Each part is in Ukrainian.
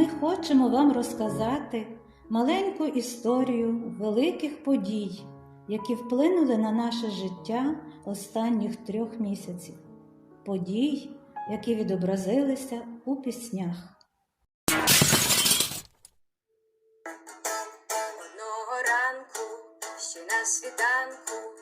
ми хочемо вам розказати маленьку історію великих подій, які вплинули на наше життя останніх трьох місяців. Подій, які відобразилися у піснях. Одного ранку, ще на світанку,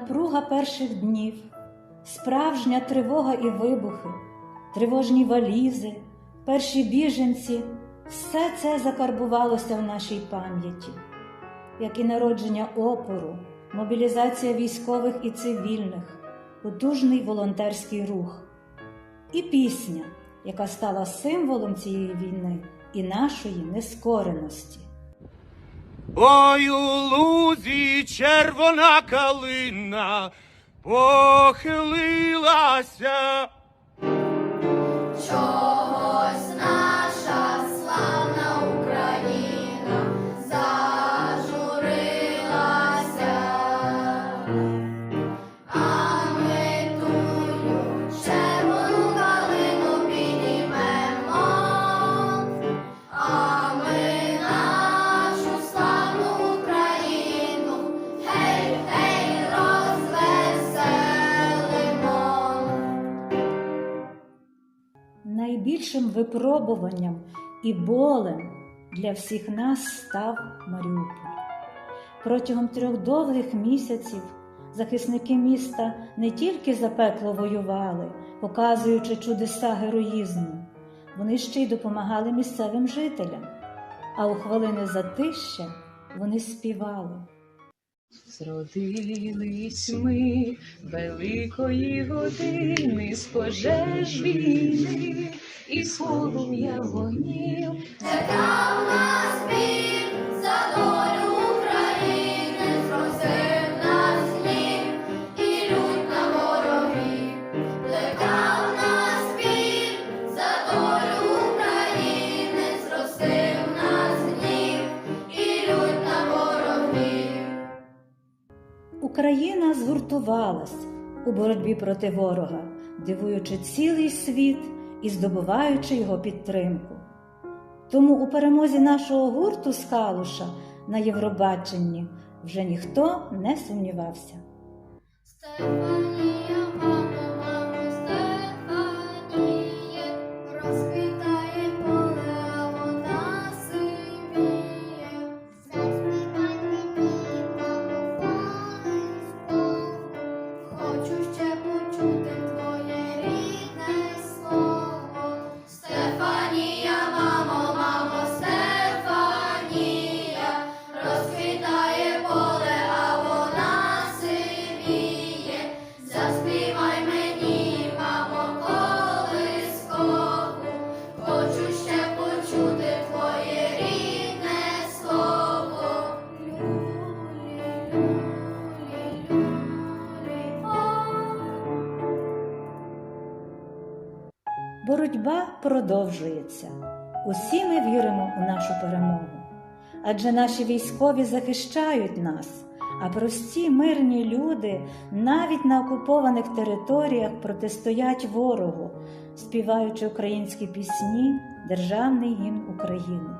Напруга перших днів, справжня тривога і вибухи, тривожні валізи, перші біженці все це закарбувалося в нашій пам'яті, як і народження опору, мобілізація військових і цивільних, потужний волонтерський рух, і пісня, яка стала символом цієї війни і нашої нескореності. Ой у лузі червона калина похилилася. Найбільшим випробуванням і болем для всіх нас став Маріуполь. Протягом трьох довгих місяців захисники міста не тільки запекло воювали, показуючи чудеса героїзму, вони ще й допомагали місцевим жителям, а у хвилини затища вони співали. Зродились ми великої години з пожеж війни і з полум'я вогнів. Чекав нас біль за долю Україна згуртувалась у боротьбі проти ворога, дивуючи цілий світ і здобуваючи його підтримку. Тому у перемозі нашого гурту з Калуша на Євробаченні вже ніхто не сумнівався. Боротьба продовжується. Усі ми віримо у нашу перемогу. Адже наші військові захищають нас, а прості мирні люди навіть на окупованих територіях протистоять ворогу, співаючи українські пісні, державний гімн України.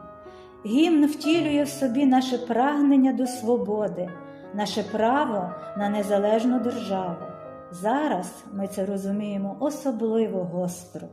Гімн втілює в собі наше прагнення до свободи, наше право на незалежну державу. Зараз ми це розуміємо особливо гостро.